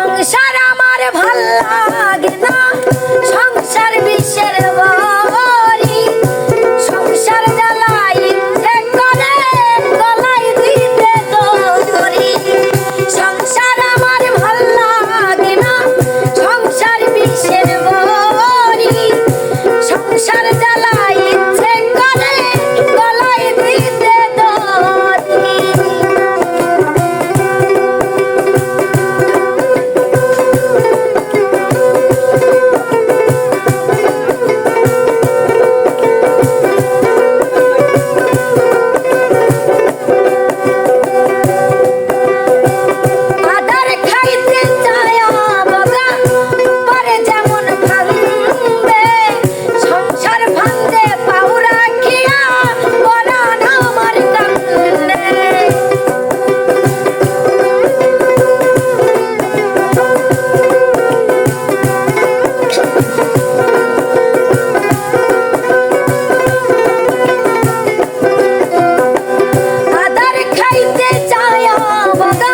সংসার আমার ভালো লাগে না। Вода